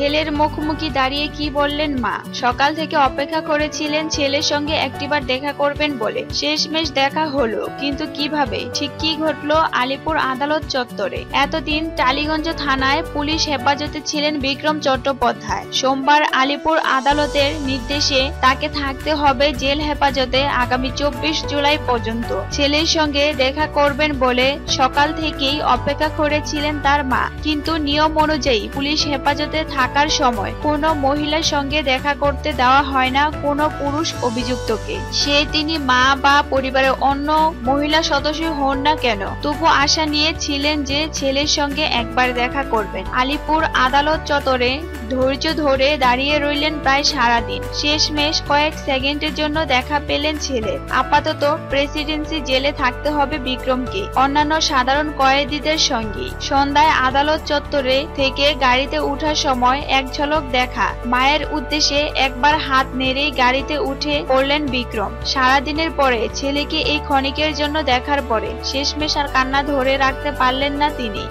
ছেলের মুখোমুখি দাঁড়িয়ে কি বললেন মা? সকাল থেকে অপেক্ষা করেছিলেন ছেলের সঙ্গে একটিবার দেখা করবেন বলে। শেষমেশ দেখা হলো, কিন্তু কীভাবে? ঠিক কি ঘটলো আলিপুর আদালত চত্বরে? এতদিন টালিগঞ্জ থানায় পুলিশ হেফাজতে ছিলেন বিক্রম চট্টোপাধ্যায়। সোমবার আলিপুর আদালতের নির্দেশে তাকে থাকতে হবে জেল হেফাজতে আগামী চব্বিশ জুলাই পর্যন্ত। ছেলের সঙ্গে দেখা করবেন বলে সকাল থেকেই অপেক্ষা করেছিলেন তার মা। কিন্তু নিয়ম অনুযায়ী পুলিশ হেফাজতে থাকার সময় কোনো মহিলার সঙ্গে দেখা করতে দেওয়া হয় না কোনো পুরুষ অভিযুক্তকে। সে তিনি মা বা পরিবারের অন্য মহিলা সদস্য হন না কেন? তবু আশা নিয়ে ছিলেন যে ছেলের সঙ্গে একবার দেখা করবেন। আলিপুর আদালত চত্বরে ধৈর্য ধরে দাঁড়িয়ে রইলেন প্রায় সারাদিন। শেষমেশ কয়েক সেকেন্ডের জন্য দেখা পেলেন ছেলে। আপাতত প্রেসিডেন্সি জেলে থাকতে হবে বিক্রমকে, অন্যান্য সাধারণ কয়েদিদের সঙ্গে। সন্ধ্যায় আদালত চত্বরে থেকে গাড়িতে ওঠার সময় এক ঝলক দেখা। মায়ের উদ্দেশ্যে একবার হাত নেড়েই গাড়িতে উঠে পড়লেন বিক্রম। সারাদিনের পরে ছেলেকে এই ক্ষণিকের জন্য দেখার পরে শেষমেশ আর কান্না ধরে রাখতে পারলেন না তিনি।